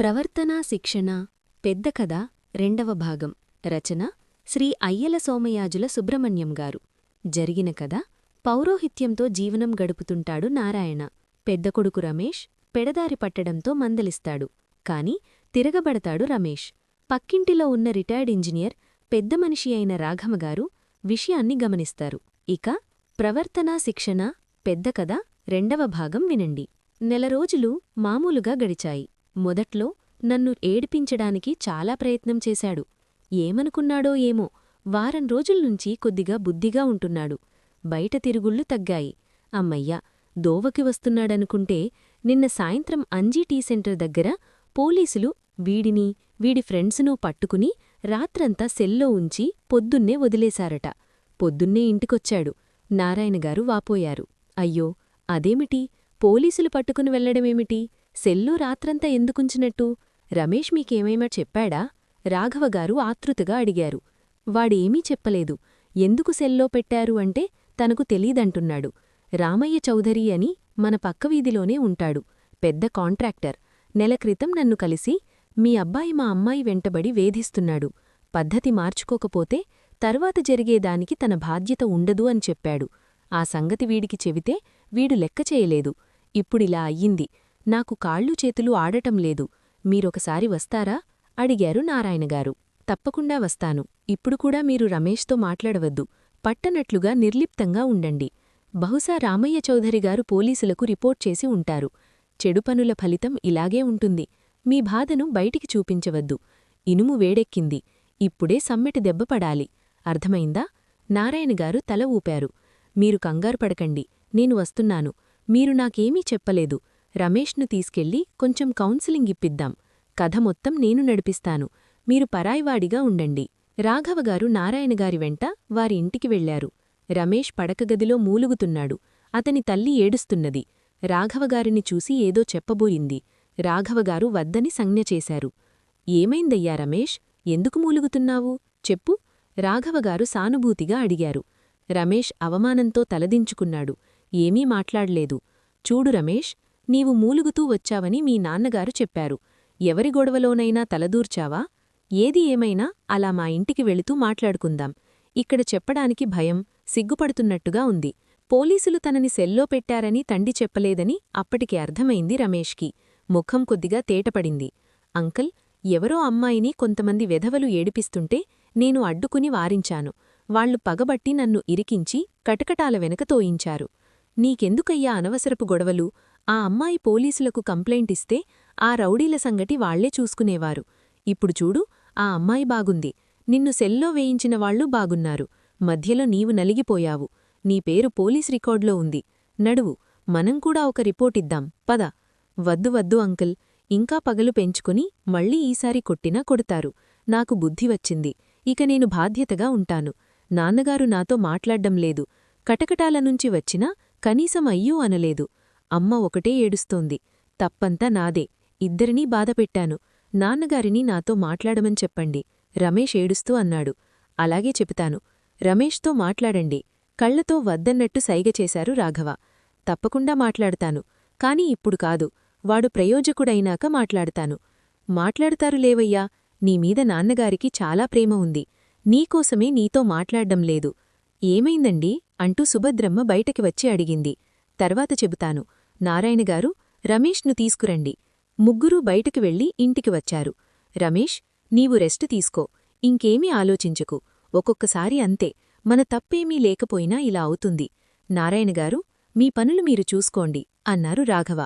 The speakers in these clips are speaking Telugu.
ప్రవర్తనా శిక్షణ పెద్ద కథ రెండవ భాగం. రచన శ్రీ అయ్యల సోమయాజుల సుబ్రహ్మణ్యం గారు. జరిగిన కథ పౌరోహిత్యంతో జీవనం గడుపుతుంటాడు నారాయణ. పెద్ద కొడుకు రమేష్ పెడదారి పట్టడంతో మందలిస్తాడు. కాని తిరగబడతాడు రమేష్. పక్కింటిలో ఉన్న రిటైర్డ్ ఇంజనీర్ పెద్ద మనిషి అయిన రాఘమగారు విషయాన్ని గమనిస్తారు. ఇక ప్రవర్తనా శిక్షణ పెద్ద కథ రెండవ భాగం వినండి. నెల రోజులు మామూలుగా గడిచాయి. మొదట్లో నన్ను ఏడిపించడానికి చాలా ప్రయత్నం చేశాడు. ఏమనుకున్నాడో ఏమో వారం రోజుల్నుంచి కొద్దిగా బుద్ధిగా ఉంటున్నాడు. బయట తిరుగుళ్ళు తగ్గాయి. అమ్మయ్యా దోవకి వస్తున్నాడనుకుంటే నిన్న సాయంత్రం అంజీ టీ సెంటర్ దగ్గర పోలీసులు వీడిని వీడి ఫ్రెండ్స్ను పట్టుకుని రాత్రంతా సెల్లో ఉంచి పొద్దున్నే వదిలేశారట. పొద్దున్నే ఇంటికొచ్చాడు. నారాయణగారు వాపోయారు. అయ్యో అదేమిటి? పోలీసులు పట్టుకుని వెళ్ళడమేమిటి సెల్లో రాత్రంతా ఎందుకుంచినట్టు? రమేష్ మీకేమైనా చెప్పాడా? రాఘవగారు ఆతృతగా అడిగారు. వాడేమీ చెప్పలేదు. ఎందుకు సెల్లో పెట్టారు అంటే తనకు తెలీదంటున్నాడు. రామయ్య చౌదరి అని మన పక్క వీధిలోనే ఉంటాడు. పెద్ద కాంట్రాక్టర్. నెల క్రితం నన్ను కలిసి మీ అబ్బాయి మా అమ్మాయి వెంటబడి వేధిస్తున్నాడు. పద్ధతి మార్చుకోకపోతే తర్వాత జరిగేదానికి తన బాధ్యత ఉండదు అని చెప్పాడు. ఆ సంగతి వీడికి చెబితే వీడు లెక్క చేయలేదు. ఇప్పుడిలా అయ్యింది. నాకు కాళ్ళు చేతులు ఆడటం లేదు. మీరొకసారి వస్తారా? అడిగారు నారాయణగారు తప్పకుండా వస్తాను. ఇప్పుడు కూడా మీరు రమేష్తో మాట్లాడవద్దు. పట్టనట్లుగా నిర్లిప్తంగా ఉండండి. బహుశా రామయ్య చౌధరిగారు పోలీసులకు రిపోర్ట్ చేసి ఉంటారు. చెడు పనుల ఫలితం ఇలాగే ఉంటుంది. మీ బాధను బయటికి చూపించవద్దు. ఇనుము వేడెక్కింది. ఇప్పుడే సమ్మెటి దెబ్బపడాలి అర్థమైందా? నారాయణగారు తల ఊపారు. మీరు కంగారు పడకండి. నేను వస్తున్నాను. మీరు నాకేమీ చెప్పలేదు. రమేష్ను తీసుకెళ్ళి కొంచెం కౌన్సిలింగ్ ఇప్పిద్దాం. కథ మొత్తం నేను నడిపిస్తాను. మీరు పరాయివాడిగా ఉండండి. రాఘవగారు నారాయణగారి వెంట వారి ఇంటికి వెళ్ళారు రమేష్ పడకగదిలో మూలుగుతున్నాడు. అతని తల్లి ఏడుస్తున్నది. రాఘవగారిని చూసి ఏదో చెప్పబోయింది. రాఘవగారు వద్దని సంజ్ఞ చేశారు. ఏమైందయ్యా రమేష్? ఎందుకు మూలుగుతున్నావు? చెప్పు. రాఘవగారు సానుభూతిగా అడిగారు. రమేష్ అవమానంతో తలదించుకున్నాడు. ఏమీ మాట్లాడలేదు. చూడు రమేష్ నీవు మూలుగుతూ వచ్చావని మీ నాన్నగారు చెప్పారు. ఎవరి గొడవలోనైనా తలదూర్చావా? ఏది ఏమైనా అలా మా ఇంటికి వెళుతూ మాట్లాడుకుందాం. ఇక్కడ చెప్పడానికి భయం సిగ్గుపడుతున్నట్టుగా ఉంది. పోలీసులు తనని సెల్లో పెట్టారని తండి చెప్పలేదని అప్పటికి అర్థమైంది రమేష్కి. ముఖం కొద్దిగా తేటపడింది. అంకల్ ఎవరో అమ్మాయిని కొంతమంది వెధవలు ఏడిపిస్తుంటే నేను అడ్డుకుని వారించాను. వాళ్ళు పగబట్టి నన్ను ఇరికించి కటకటాల వెనక తోయించారు. నీకెందుకయ్యా అనవసరపు గొడవలు? ఆ అమ్మాయి పోలీసులకు కంప్లైంట్ ఇస్తే ఆ రౌడీల సంగటి వాళ్ళే చూసుకునేవారు. ఇప్పుడు చూడు ఆ అమ్మాయి బాగుంది. నిన్ను సెల్లో వేయించిన వాళ్ళు బాగున్నారు. మధ్యలో నీవు నలిగిపోయావు. నీ పేరు పోలీస్ రికార్డులో ఉంది. నడువు మనం కూడా ఒక రిపోర్టిద్దాం పద. వద్దు వద్దు అంకుల్. ఇంకా పగలు పెంచుకుని మళ్ళీ ఈసారి కొట్టినా కొడతారు. నాకు బుద్ధి వచ్చింది. ఇక నేను బాధ్యతగా ఉంటాను. నాన్నగారు నాతో మాట్లాడ్డం లేదు. కటకటాల నుంచి వచ్చినా కనీసం అయ్యూ అనలేదు. అమ్మ ఒకటే ఏడుస్తోంది. తప్పంతా నాదే. ఇద్దరినీ బాధపెట్టాను. నాన్నగారిని నాతో మాట్లాడమని చెప్పండి. రమేష్ ఏడుస్తూ అన్నాడు. అలాగే చెబుతాను. రమేష్తో మాట్లాడండి. కళ్ళతో వద్దన్నట్టు సైగ చేశారు రాఘవ. తప్పకుండా మాట్లాడతాను. కాని ఇప్పుడు కాదు. వాడు ప్రయోజకుడైనాక మాట్లాడతాను. మాట్లాడతారు లేవయ్యా. నీమీద నాన్నగారికి చాలా ప్రేమ ఉంది. నీకోసమే నీతో మాట్లాడ్డం లేదు. ఏమైందండి? అంటూ సుభద్రమ్మ బయటకి వచ్చి అడిగింది. తర్వాత చెబుతాను. నారాయణగారు రమేష్ను తీసుకురండి. ముగ్గురూ బయటకు వెళ్ళి ఇంటికి వచ్చారు. రమేష్ నీవు రెస్ట్ తీసుకో. ఇంకేమీ ఆలోచించకు. ఒక్కొక్కసారి అంతే. మన తప్పేమీ లేకపోయినా ఇలా అవుతుంది. నారాయణగారు మీ పనులు మీరు చూసుకోండి అన్నారు రాఘవ.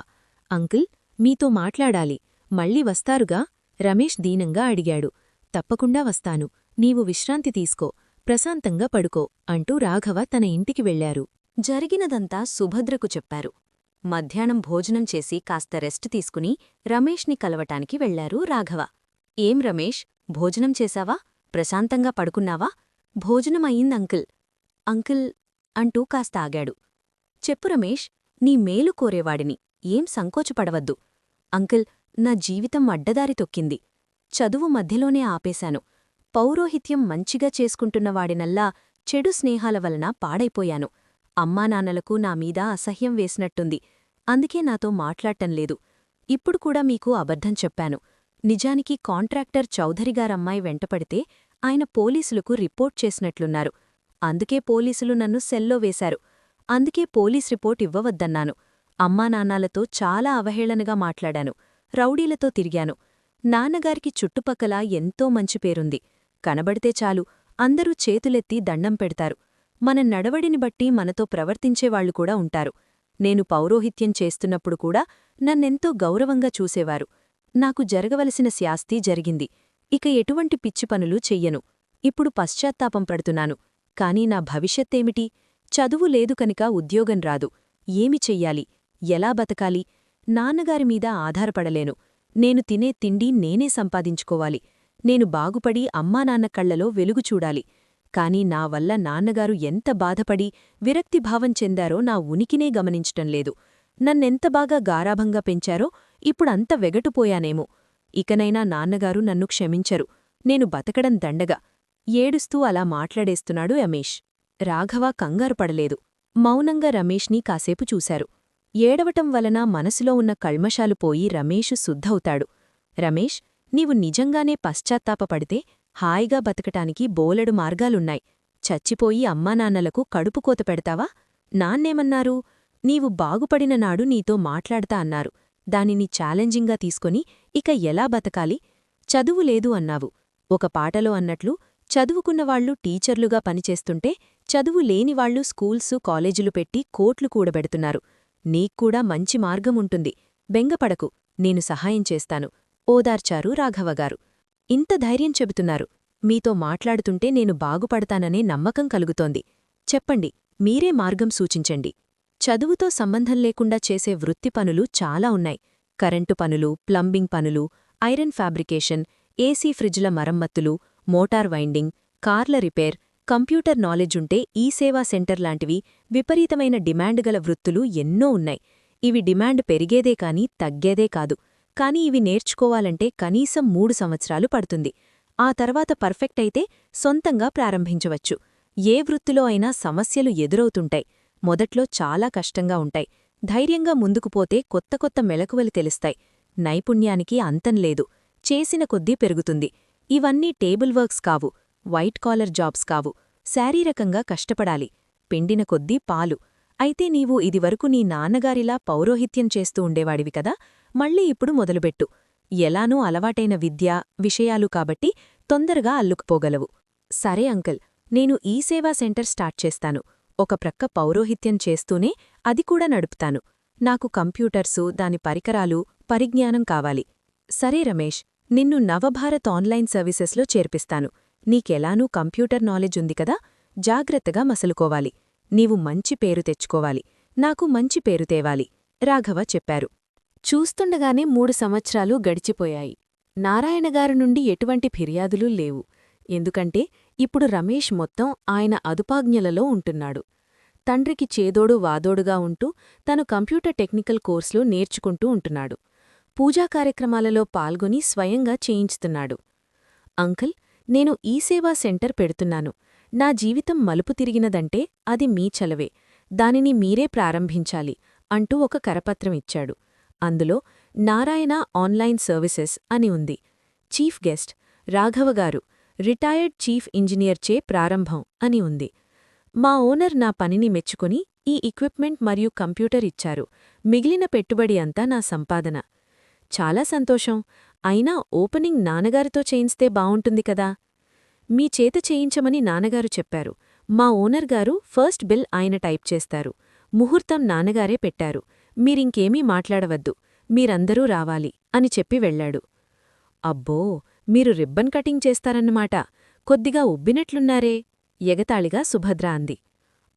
అంకుల్ మీతో మాట్లాడాలి. మళ్ళీ వస్తారుగా? రమేష్ దీనంగా అడిగాడు. తప్పకుండా వస్తాను. నీవు విశ్రాంతి తీసుకో. ప్రశాంతంగా పడుకో అంటూ రాఘవ తన ఇంటికి వెళ్ళారు జరిగినదంతా సుభద్రకు చెప్పారు. మధ్యాహ్నం భోజనం చేసి కాస్త రెస్ట్ తీసుకుని రమేష్ని కలవటానికి వెళ్ళారు రాఘవ. ఏం రమేష్? భోజనం చేశావా? ప్రశాంతంగా పడుకున్నావా? భోజనం అయిందంకిల్ అంకిల్ అంటూ కాస్త ఆగాడు. చెప్పు రమేష్ నీ మేలు కోరేవాడిని. ఏం సంకోచపడవద్దు. అంకిల్ నా జీవితం అడ్డదారి తొక్కింది. చదువు మధ్యలోనే ఆపేశాను. పౌరోహిత్యం మంచిగా చేసుకుంటున్నవాడినల్లా చెడు స్నేహాల వలన పాడైపోయాను. అమ్మానాన్నలకు నా మీద అసహ్యం వేసినట్టుంది. అందుకే నాతో మాట్లాడటంలేదు ఇప్పుడు కూడా మీకు అబద్ధం చెప్పాను. నిజానికి కాంట్రాక్టర్ చౌధరిగారమ్మాయి వెంటపడితే ఆయన పోలీసులకు రిపోర్ట్ చేసినట్లున్నారు. అందుకే పోలీసులు నన్ను సెల్లో వేశారు. అందుకే పోలీస్ రిపోర్ట్ ఇవ్వవద్దన్నాను. అమ్మానాన్నాలతో చాలా అవహేళనగా మాట్లాడాను. రౌడీలతో తిరిగాను. నాన్నగారికి చుట్టుపక్కల ఎంతో మంచి పేరుంది. కనబడితే చాలు అందరూ చేతులెత్తి దండం పెడతారు. మన నడవడిని బట్టి మనతో ప్రవర్తించేవాళ్ళు కూడా ఉంటారు. నేను పౌరోహిత్యం చేస్తున్నప్పుడు కూడా నన్నెంతో గౌరవంగా చూసేవారు. నాకు జరగవలసిన శాస్తి జరిగింది. ఇక ఎటువంటి పిచ్చి పనులు చెయ్యను. ఇప్పుడు పశ్చాత్తాపం పడుతున్నాను. కాని నా భవిష్యత్తేమిటి? చదువు లేదు కనుక ఉద్యోగం రాదు. ఏమి చెయ్యాలి? ఎలా బతకాలి? నాన్నగారి మీద ఆధారపడలేను. నేను తినే తిండి నేనే సంపాదించుకోవాలి. నేను బాగుపడి అమ్మానాన్న కళ్ళలో వెలుగు చూడాలి. కాని నా వల్ల నాన్నగారు ఎంత బాధపడి విరక్తిభావం చెందారో నా ఉనికినే గమనించటం లేదు. నన్నెంత బాగా గారాభంగా పెంచారో ఇప్పుడంత వెగటుపోయానేమో. ఇకనైనా నాన్నగారు నన్ను క్షమించరు. నేను బతకడం దండగా. ఏడుస్తూ అలా మాట్లాడేస్తున్నాడు రమేష్. రాఘవ కంగారు పడలేదు. మౌనంగా రమేష్ని కాసేపు చూశారు. ఏడవటం వలన మనసులో ఉన్న కల్మషాలు పోయి రమేషు శుద్ధవుతాడు. రమేష్ నీవు నిజంగానే పశ్చాత్తాపపడితే హాయిగా బతకటానికి బోలెడు మార్గాలున్నాయి. చచ్చిపోయి అమ్మానాన్నలకు కడుపుకోత పెడతావా? నాన్నేమన్నారు? నీవు బాగుపడిన నాడు నీతో మాట్లాడతా అన్నారు. దానిని ఛాలెంజింగ్గా తీసుకొని ఇక ఎలా బతకాలి? చదువు లేదు అన్నావు. ఒక పాటలో అన్నట్లు చదువుకున్నవాళ్ళు టీచర్లుగా పనిచేస్తుంటే చదువు లేనివాళ్ళు స్కూల్సు కాలేజీలు పెట్టి కోట్లు కూడబెడుతున్నారు. నీక్కూడా మంచి మార్గముంటుంది. బెంగపడకు. నేను సహాయం చేస్తాను. ఓదార్చారు రాఘవగారు. ఇంత ధైర్యం చెబుతున్నారు. మీతో మాట్లాడుతుంటే నేను బాగుపడతాననే నమ్మకం కలుగుతోంది. చెప్పండి మీరే మార్గం సూచించండి. చదువుతో సంబంధం లేకుండా చేసే వృత్తి పనులు చాలా ఉన్నాయి. కరెంటు పనులు ప్లంబింగ్ పనులు ఐరన్ ఫ్యాబ్రికేషన్ ఏసీ ఫ్రిడ్జ్ల మరమ్మత్తులు మోటార్ వైండింగ్ కార్ల రిపేర్ కంప్యూటర్ నాలెడ్జ్ ఉంటే ఈ సేవా సెంటర్ లాంటివి విపరీతమైన డిమాండ్ గల వృత్తులు ఎన్నో ఉన్నాయి. ఇవి డిమాండ్ పెరిగేదే కానీ తగ్గేదే కాదు. కాని ఇవి నేర్చుకోవాలంటే కనీసం మూడు సంవత్సరాలు పడుతుంది. ఆ తర్వాత పర్ఫెక్ట్ అయితే సొంతంగా ప్రారంభించవచ్చు. ఏ వృత్తిలో అయినా సమస్యలు ఎదురవుతుంటాయి. మొదట్లో చాలా కష్టంగా ఉంటాయి. ధైర్యంగా ముందుకుపోతే కొత్త కొత్త మెలకువలు తెలుస్తాయి. నైపుణ్యానికి అంతం లేదు. చేసిన కొద్దీ పెరుగుతుంది. ఇవన్నీ టేబుల్ వర్క్స్ కావు. వైట్ కాలర్ జాబ్స్ కావు. శారీరకంగా కష్టపడాలి. పిండిన కొద్దీ పాలు. అయితే నీవు ఇదివరకు నీ నాన్నగారిలా పౌరోహిత్యం చేస్తూ ఉండేవాడివి కదా? మళ్ళీ ఇప్పుడు మొదలుపెట్టు. ఎలానూ అలవాటైన విద్య విషయాలు కాబట్టి తొందరగా అల్లుకుపోగలవు. సరే అంకల్ నేను ఈ సేవా సెంటర్ స్టార్ట్ చేస్తాను. ఒక ప్రక్క పౌరోహిత్యం చేస్తూనే అది కూడా నడుపుతాను. నాకు కంప్యూటర్సు దాని పరికరాలు పరిజ్ఞానం కావాలి. సరే రమేష్ నిన్ను నవభారత్ ఆన్లైన్ సర్వీసెస్లో చేర్పిస్తాను. నీకెలానూ కంప్యూటర్ నాలెడ్జ్ ఉంది కదా జాగ్రత్తగా మసలుకోవాలి. నీవు మంచి పేరు తెచ్చుకోవాలి. నాకు మంచి పేరు తేవాలి రాఘవ చెప్పారు. చూస్తుండగానే మూడు సంవత్సరాలు గడిచిపోయాయి. నారాయణగారు నుండి ఎటువంటి ఫిర్యాదులు లేవు. ఎందుకంటే ఇప్పుడు రమేష్ మొత్తం ఆయన అదుపాజ్ఞలలో ఉంటున్నాడు. తండ్రికి చేదోడు వాదోడుగా ఉంటూ తను కంప్యూటర్ టెక్నికల్ కోర్సులు నేర్చుకుంటూ ఉంటున్నాడు. పూజా కార్యక్రమాలలో పాల్గొని స్వయంగా చేయించుతున్నాడు. అంకుల్ నేను ఈ సేవా సెంటర్ పెడుతున్నాను. నా జీవితం మలుపు తిరిగినదంటే అది మీ చలవే. దానిని మీరే ప్రారంభించాలి అంటూ ఒక కరపత్రం ఇచ్చాడు. అందులో నారాయణ ఆన్లైన్ సర్వీసెస్ అని ఉంది. చీఫ్ గెస్ట్ రాఘవగారు రిటైర్డ్ చీఫ్ ఇంజనీర్చే ప్రారంభం అని ఉంది. మా ఓనర్ నా పనిని మెచ్చుకుని ఈ ఎక్విప్మెంట్ మరియు కంప్యూటర్ ఇచ్చారు. మిగిలిన పెట్టుబడి అంతా నా సంపాదన. చాలా సంతోషం. అయినా ఓపెనింగ్ నాన్నగారితో చేయిస్తే బావుంటుంది కదా? మీ చేత చేయించమని నాన్నగారు చెప్పారు. మా ఓనర్ గారు ఫస్ట్ బిల్ ఆయన టైప్ చేస్తారు. ముహూర్తం నాన్నగారే పెట్టారు. మీరింకేమీ మాట్లాడవద్దు. మీరందరూ రావాలి అని చెప్పి వెళ్ళాడు అబ్బో మీరు రిబ్బన్ కటింగ్ చేస్తారన్నమాట. కొద్దిగా ఉబ్బినట్లున్నారే ఎగతాళిగా సుభద్ర అంది.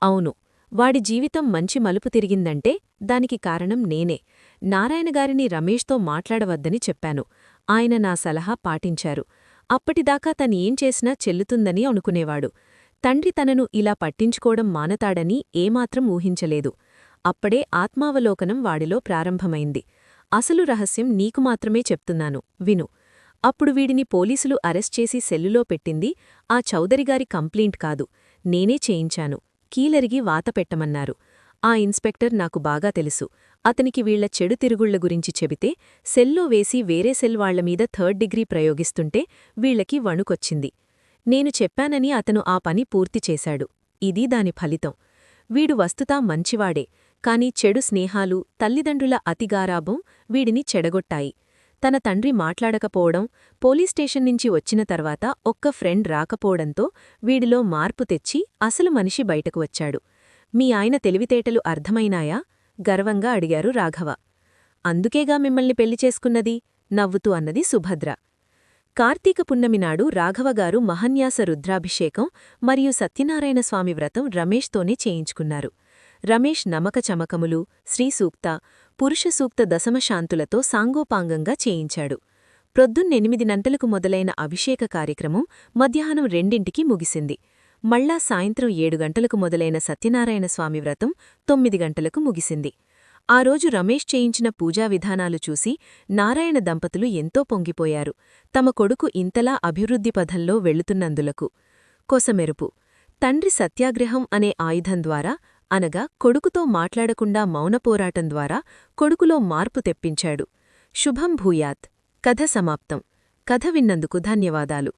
అవును వాడి జీవితం మంచి మలుపు తిరిగిందంటే దానికి కారణం నేనే. నారాయణగారిని రమేష్తో మాట్లాడవద్దని చెప్పాను. ఆయన నా సలహా పాటించారు. అప్పటిదాకా తనేం చేసినా చెల్లుతుందని అనుకునేవాడు. తండ్రి తనను ఇలా పట్టించుకోవడం మానతాడని ఏమాత్రం ఊహించలేదు. అప్పుడే ఆత్మావలోకనం వాడిలో ప్రారంభమైంది. అసలు రహస్యం నీకు మాత్రమే చెప్తున్నాను. విను. అప్పుడు వీడిని పోలీసులు అరెస్ట్ చేసి సెల్లులో పెట్టింది ఆ చౌదరిగారి కంప్లైంట్ కాదు. నేనే చేయించాను. కీలరిగి వాత పెట్టమన్నారు. ఆ ఇన్స్పెక్టర్ నాకు బాగా తెలుసు. అతనికి వీళ్ళ చెడు తిరుగుళ్ళ గురించి చెబితే సెల్లో వేసి వేరే సెల్ వాళ్ళమీద థర్డ్ డిగ్రీ ప్రయోగిస్తుంటే వీళ్ళకి వణుకొచ్చింది. నేను చెప్పానని అతను ఆ పని పూర్తి చేశాడు. ఇది దాని ఫలితం. వీడు వస్తుతా మంచివాడే. కాని చెడు స్నేహాలు తల్లిదండ్రుల అతిగారాభం వీడిని చెడగొట్టాయి. తన తండ్రి మాట్లాడకపోవడం పోలీస్ స్టేషన్ నుంచి వచ్చిన తర్వాత ఒక్క ఫ్రెండ్ రాకపోవడంతో వీడిలో మార్పు తెచ్చి అసలు మనిషి బయటకు వచ్చాడు. మీ ఆయన తెలివితేటలు అర్థమైనాయా? గర్వంగా అడిగారు రాఘవ. అందుకేగా మిమ్మల్ని పెళ్ళి చేసుకున్నది? నవ్వుతూ అన్నది సుభద్ర. కార్తీక పున్నమినాడు రాఘవగారు మహన్యాస రుద్రాభిషేకం మరియు సత్యనారాయణ స్వామి వ్రతం రమేష్తోనే చేయించుకున్నారు. రమేష్ నమక చమకములు శ్రీసూక్త పురుషసూక్త దశమశాంతులతో సాంగోపాంగంగా చేయించాడు. ప్రొద్దున్నెనిమిది గంటలకు మొదలైన అభిషేక కార్యక్రమం మధ్యాహ్నం రెండింటికి ముగిసింది. మళ్ళా సాయంత్రం ఏడు గంటలకు మొదలైన సత్యనారాయణ స్వామి వ్రతం తొమ్మిది గంటలకు ముగిసింది. ఆ రోజు రమేష్ చేయించిన పూజా విధానాలు చూసి నారాయణ దంపతులు ఎంతో పొంగిపోయారు. తమ కొడుకు ఇంతలా అభివృద్ధి పథంలో వెళుతున్నందులకు. కొసమెరుపు. తండ్రి సత్యాగ్రహం అనే ఆయుధం ద్వారా అనగా కొడుకుతో మాట్లాడకుండా మౌనపోరాటం ద్వారా కొడుకులో మార్పు తెప్పించాడు. శుభం భూయాత్. కథ సమాప్తం. కథ విన్నందుకు ధన్యవాదాలు.